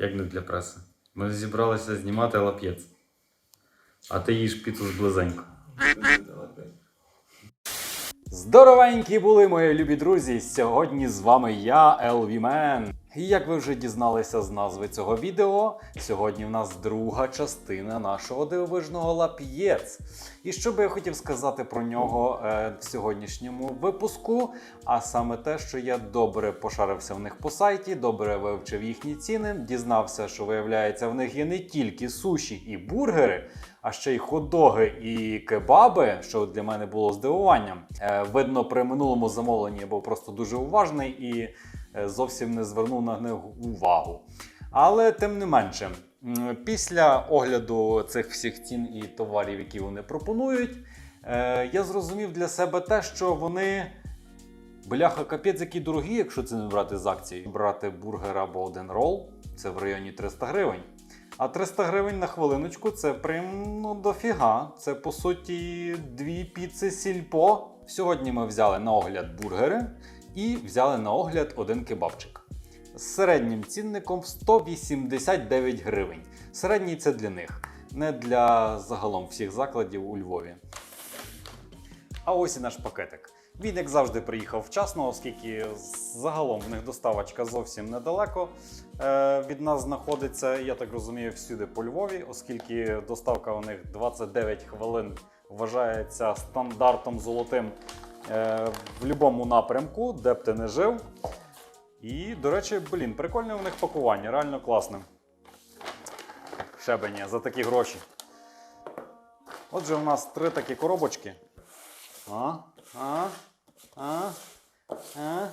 Як не для преси? Ми зібралися знімати лап'єць. А ти їж піцу з близенько. Здоровенькі були, мої любі друзі! Сьогодні з вами я, LV Man. І як ви вже дізналися з назви цього відео, сьогодні в нас друга частина нашого дивовижного лап'єц. І що би я хотів сказати про нього е, в сьогоднішньому випуску, а саме те, що я добре пошарився в них по сайті, добре вивчив їхні ціни, дізнався, що виявляється, в них є не тільки суші і бургери, а ще й хот-доги і кебаби, що для мене було здивуванням. Е, видно, при минулому замовленні я був просто дуже уважний і е, зовсім не звернув на них увагу. Але тим не менше, після огляду цих всіх цін і товарів, які вони пропонують, е, я зрозумів для себе те, що вони. Бляха, капець, які дорогі, якщо це не брати з акції. Брати бургер або один рол це в районі 300 гривень. А 300 гривень на хвилиночку це прям ну, дофіга. Це по суті дві піци сільпо. Сьогодні ми взяли на огляд бургери і взяли на огляд один кебабчик. З середнім цінником в 189 гривень. Середній це для них, не для загалом всіх закладів у Львові. А ось і наш пакетик. Він, як завжди, приїхав вчасно, оскільки загалом в них доставочка зовсім недалеко е, від нас знаходиться, я так розумію, всюди по Львові, оскільки доставка у них 29 хвилин вважається стандартом золотим е, в будь-якому напрямку, де б ти не жив. І, до речі, блін, прикольне у них пакування, реально класне. Шебеня за такі гроші. Отже, у нас три такі коробочки. А, а, а, а.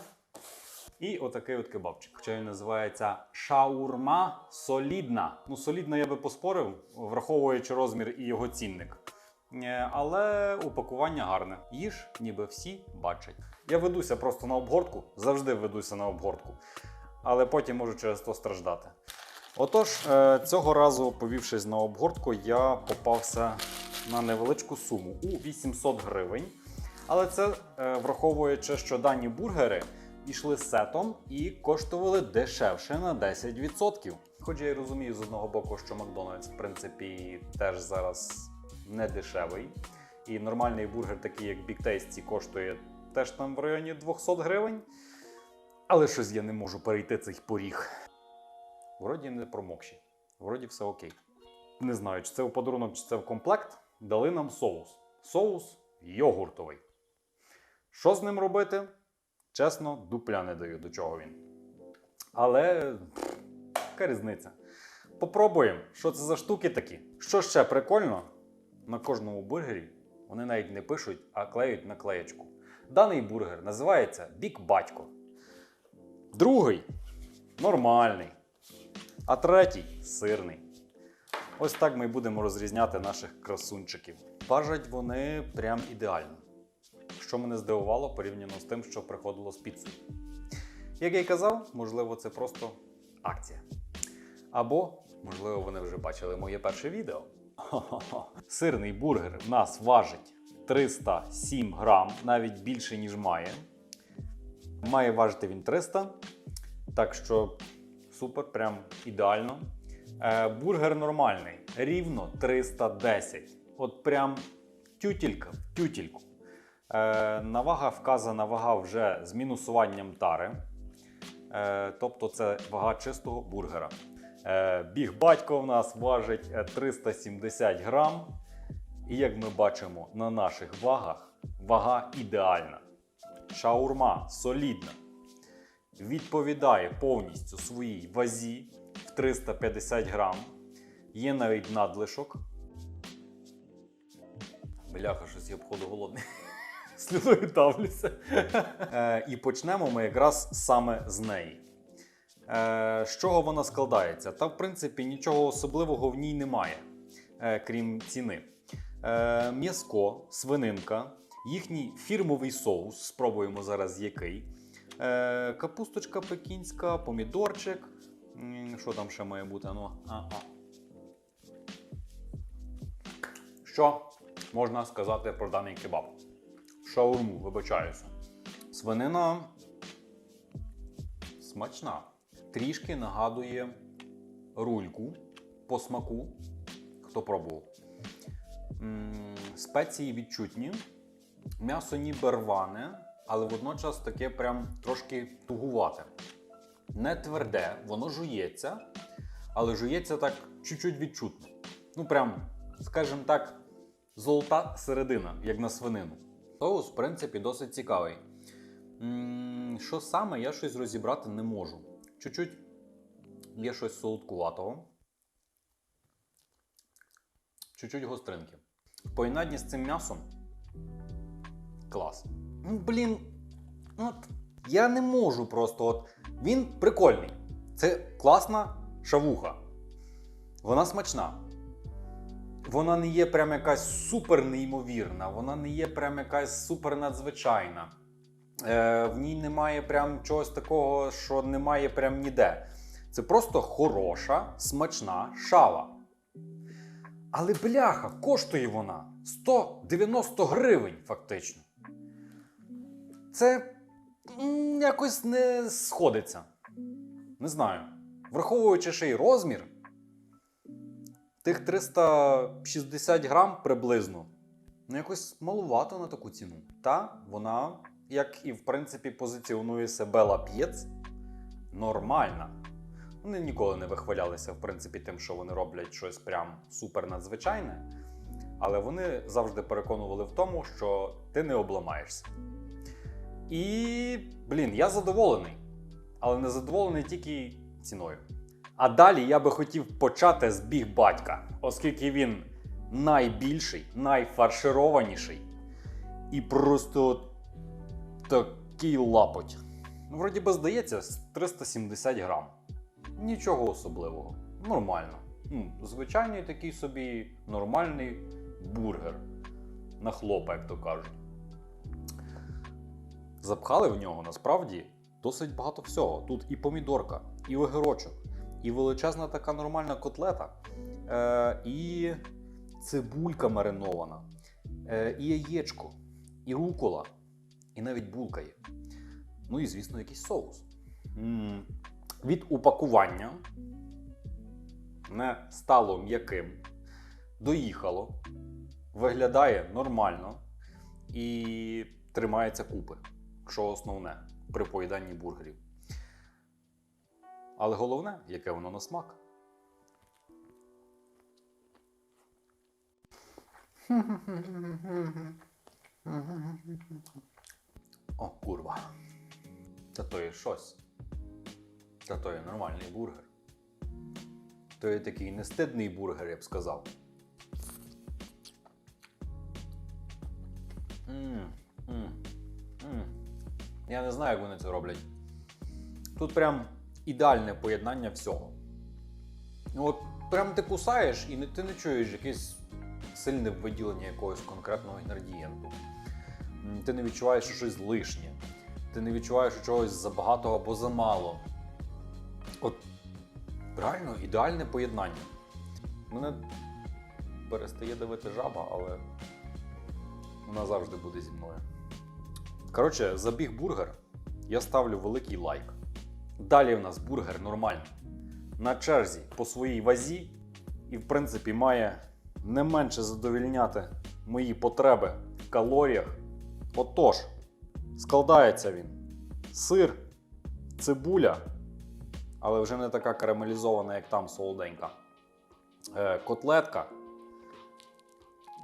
І отакий от кебабчик. Що він називається шаурма солідна. Ну, солідна я би поспорив, враховуючи розмір і його цінник. Е, Але упакування гарне. Їж, ніби всі бачать. Я ведуся просто на обгортку, завжди ведуся на обгортку, але потім можу через то страждати. Отож, е, цього разу, повівшись на обгортку, я попався на невеличку суму у 800 гривень. Але це е, враховуючи, що дані бургери йшли сетом і коштували дешевше на 10%. Хоч я розумію з одного боку, що Макдональдс, в принципі, теж зараз не дешевий. І нормальний бургер, такий як Big Tasty, коштує теж там в районі 200 гривень. Але щось я не можу перейти цей поріг. Вроді не промокші. Вроді все окей. Не знаю, чи це в подарунок, чи це в комплект. Дали нам соус. Соус йогуртовий. Що з ним робити? Чесно, дупля не даю, до чого він. Але яка різниця? Попробуємо, що це за штуки такі. Що ще прикольно, на кожному бургері вони навіть не пишуть, а клеють наклеєчку. Даний бургер називається Бік Батько. Другий нормальний. А третій сирний. Ось так ми будемо розрізняти наших красунчиків. Важать вони прям ідеально. Що мене здивувало порівняно з тим, що приходило з піцею. Як я й казав, можливо, це просто акція. Або, можливо, вони вже бачили моє перше відео. Сирний бургер в нас важить 307 грам, навіть більше, ніж має. Має важити він 300. Так що супер, прям ідеально. Е, бургер нормальний, рівно 310. От прям тютілька в тютільку. Е, навага вказана вага вже з мінусуванням тари. Е, тобто це вага чистого бургера. Е, біг батько в нас важить е, 370 грам. І як ми бачимо на наших вагах, вага ідеальна. Шаурма солідна. Відповідає повністю своїй вазі в 350 грам. Є навіть надлишок. Бляха, щось я обходу голодний. Слюною давлюся. Е, і почнемо ми якраз саме з неї. Е, з чого вона складається? Та, в принципі, нічого особливого в ній немає, е, крім ціни. Е, м'язко, свининка, їхній фірмовий соус. Спробуємо зараз який. Е, капусточка пекінська, помідорчик. Що там ще має бути? Ну, а, а. Що можна сказати про даний кебаб? Шаурму, вибачаюся. Свинина смачна. Трішки нагадує рульку по смаку. Хто пробував? Спеції відчутні. М'ясо ніби рване, але водночас таке прям трошки тугувате. Не тверде, воно жується, але жується так чуть-чуть відчутно. Ну, прям, скажімо так, золота середина, як на свинину. Соус, в принципі, досить цікавий. Що саме, я щось розібрати не можу. Чуть-чуть є щось солодкуватого. Чуть-чуть гостринки. Поєднання з цим м'ясом. Клас. Ну, блін, от я не можу просто. От, він прикольний. Це класна шавуха. Вона смачна. Вона не є прям якась супер неймовірна, вона не є прям якась супер надзвичайна. Е, в ній немає прям чогось такого, що немає прям ніде. Це просто хороша, смачна шава. Але бляха, коштує вона 190 гривень, фактично. Це якось не сходиться. Не знаю. Враховуючи ще й розмір, тих 360 грам приблизно. Ну, якось малувато на таку ціну. Та вона, як і в принципі, позиціонує себе лап'єц, нормальна. Вони ніколи не вихвалялися, в принципі, тим, що вони роблять щось прям супер надзвичайне. Але вони завжди переконували в тому, що ти не обламаєшся. І, блін, я задоволений. Але не задоволений тільки ціною. А далі я би хотів почати з біг батька, оскільки він найбільший, найфаршированіший і просто такий лапоть. Ну, вроді би здається, 370 грам. Нічого особливого. Нормально. Ну, звичайний такий собі нормальний бургер. На хлопа, як то кажуть. Запхали в нього насправді досить багато всього. Тут і помідорка, і огірочок, і величезна така нормальна котлета, е, і цибулька маринована, е, і яєчко, і рукола, і навіть булка є. Ну і, звісно, якийсь соус. М, Від упакування не стало м'яким, доїхало, виглядає нормально і тримається купи, що основне при поїданні бургерів. Але головне, яке воно на смак. О, курва. Та то є щось. Та то є нормальний бургер. То є такий нестидний бургер, я б сказав. М, м, м. Я не знаю, як вони це роблять. Тут прям ідеальне поєднання всього. Ну, От прям ти кусаєш і ти не чуєш якесь сильне виділення якогось конкретного інгредієнту. Ти не відчуваєш що щось лишнє. Ти не відчуваєш що чогось забагато або замало. От реально ідеальне поєднання. Мене перестає давити жаба, але вона завжди буде зі мною. Коротше, за біг бургер я ставлю великий лайк. Далі в нас бургер нормальний. На черзі по своїй вазі і, в принципі, має не менше задовільняти мої потреби в калоріях. Отож, складається він сир, цибуля, але вже не така карамелізована, як там солоденька. Е, котлетка,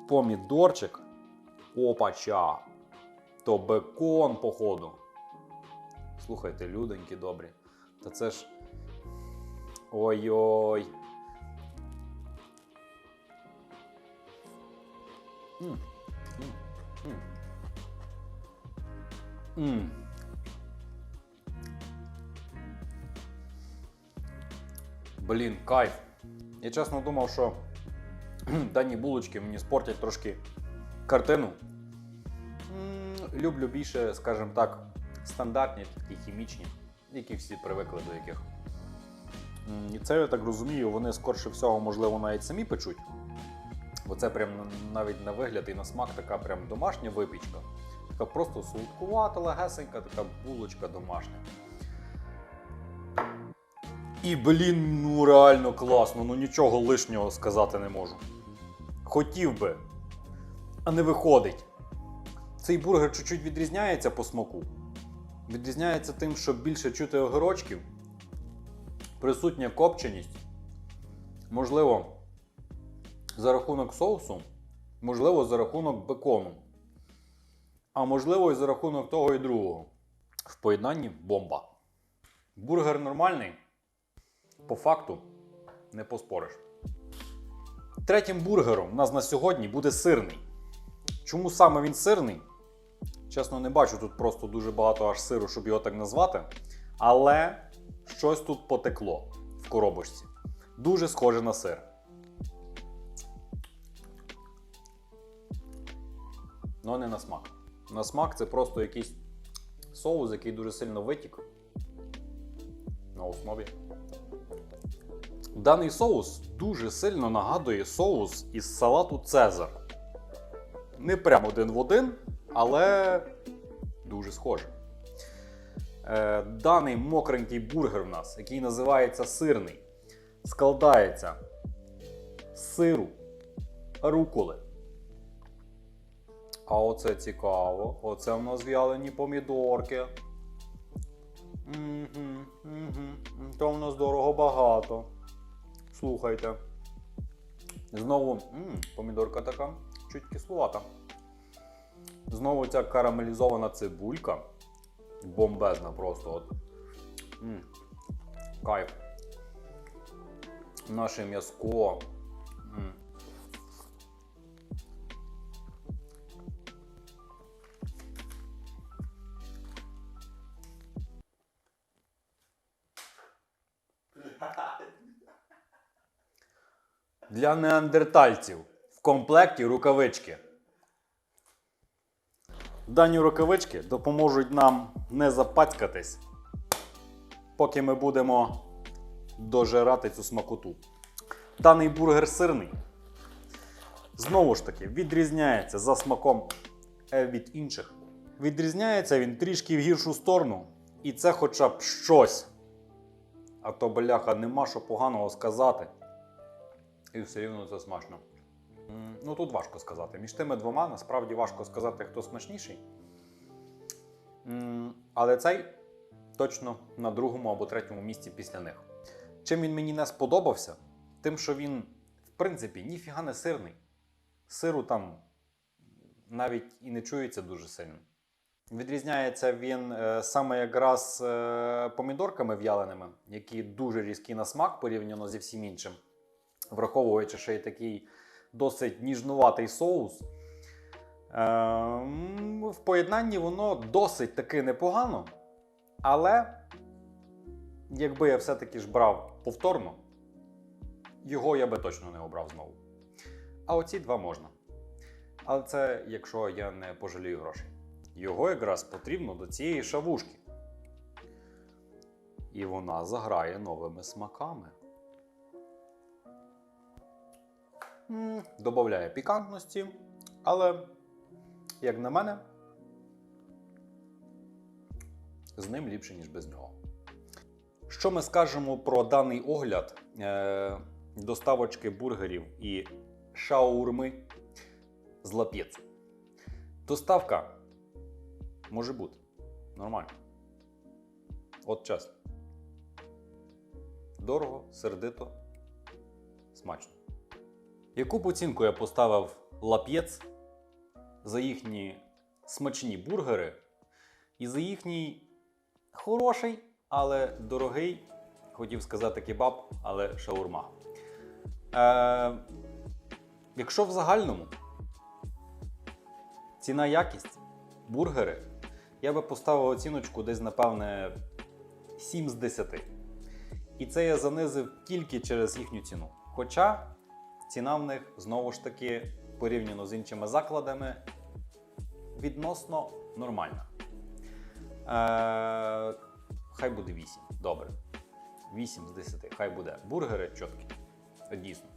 помідорчик, опача, то бекон, походу. Слухайте, люденькі добрі. Та це ж. Ой-ой. М, м, м. М. Блін, кайф. Я чесно думав, що дані булочки мені спортять трошки картину. Люблю більше, скажімо так, стандартні, такі хімічні, які всі привикли до яких. І це, я так розумію, вони скорше всього, можливо, навіть самі печуть. Бо це прям навіть на вигляд і на смак така прям домашня випічка. Така просто солодкувата, легесенька, така булочка домашня. І, блін, ну реально класно, ну нічого лишнього сказати не можу. Хотів би, а не виходить. Цей бургер чуть-чуть відрізняється по смаку. Відрізняється тим, що більше чути огірочків, присутня копченість. Можливо, за рахунок соусу, можливо, за рахунок бекону. А можливо, і за рахунок того і другого. В поєднанні бомба. Бургер нормальний. По факту не поспориш. Третім бургером у нас на сьогодні буде сирний. Чому саме він сирний? Чесно, не бачу тут просто дуже багато аж сиру, щоб його так назвати. Але щось тут потекло в коробочці. Дуже схоже на сир. Ну, не на смак. На смак це просто якийсь соус, який дуже сильно витік на основі. Даний соус дуже сильно нагадує соус із салату Цезар. Не прямо один в один, але дуже схоже. Е, даний мокренький бургер в нас, який називається сирний, складається з сиру, руколи. А оце цікаво. Оце в нас в'ялені помідорки. Угу, угу. То в нас дорого багато. Слухайте. Знову м, помідорка така чуть кислувата. Знову ця карамелізована цибулька. Бомбезна просто. От. М, Кайф. Наше м'язко. Для неандертальців в комплекті рукавички. Дані рукавички допоможуть нам не запацькатись, поки ми будемо дожирати цю смакоту. Даний бургер сирний. Знову ж таки, відрізняється за смаком е, від інших. Відрізняється він трішки в гіршу сторону. І це хоча б щось. А то, бляха, нема що поганого сказати. І все рівно це смачно. Ну тут важко сказати. Між тими двома насправді важко сказати, хто смачніший. Але цей точно на другому або третьому місці після них. Чим він мені не сподобався? Тим, що він, в принципі, ніфіга не сирний. Сиру там навіть і не чується дуже сильно. Відрізняється він е, саме якраз е, помідорками в'яленими, які дуже різкі на смак порівняно зі всім іншим враховуючи ще й такий досить ніжнуватий соус. Ем, в поєднанні воно досить таки непогано. Але якби я все-таки ж брав повторно, його я би точно не обрав знову. А оці два можна. Але це якщо я не пожалію грошей. Його якраз потрібно до цієї шавушки. І вона заграє новими смаками. Добавляє пікантності, але, як на мене, з ним ліпше, ніж без нього. Що ми скажемо про даний огляд е, доставочки бургерів і шаурми з лап'єц? Доставка може бути нормально. От чесно. Дорого, сердито, смачно. Яку б оцінку я поставив лап'єц за їхні смачні бургери і за їхній хороший, але дорогий, хотів сказати кебаб, але шаурма. Е, якщо в загальному ціна якість, бургери, я би поставив оціночку десь, напевне, 7 з 10. І це я занизив тільки через їхню ціну. Хоча ціна в них знову ж таки порівняно з іншими закладами відносно нормальна. Е, хай буде 8. Добре. 8 з 10. Хай буде. Бургери чіткі. Дійсно.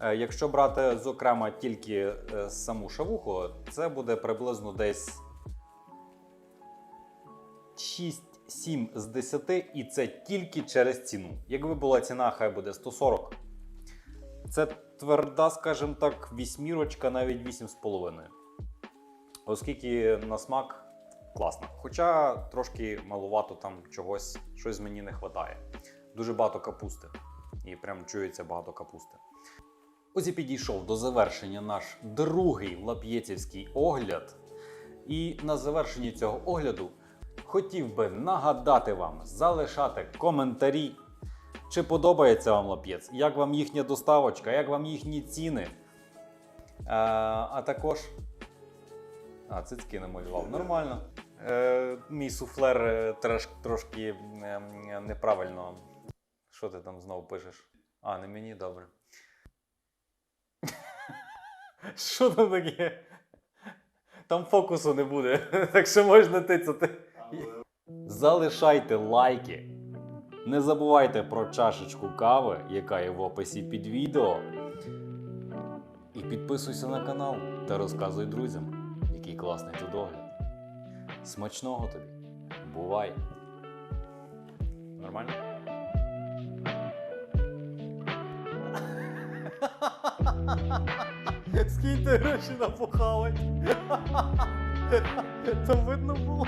Е, якщо брати, зокрема, тільки е, саму шавуху, це буде приблизно десь 6-7 з 10, і це тільки через ціну. Якби була ціна, хай буде 140. Це тверда, скажімо так, вісьмірочка, навіть 8,5. Оскільки на смак класно. Хоча трошки малувато там чогось, щось мені не вистачає. Дуже багато капусти. І прям чується багато капусти. Ось і підійшов до завершення наш другий лап'єцівський огляд. І на завершенні цього огляду хотів би нагадати вам залишати коментарі, чи подобається вам лап'єц, як вам їхня доставочка, як вам їхні ціни. А, а також. А, цицьки намалював. Нормально. Е, мій суфлер е, трошки е, неправильно. Що ти там знову пишеш? А, не мені добре. Що там таке? Там фокусу не буде, так що можна тицяти. Залишайте лайки. Не забувайте про чашечку кави, яка є в описі під відео. І підписуйся на канал та розказуй друзям, який класний тут огляд. Смачного тобі. Бувай. Нормально? Скиньте гроші на похавать. Там видно було.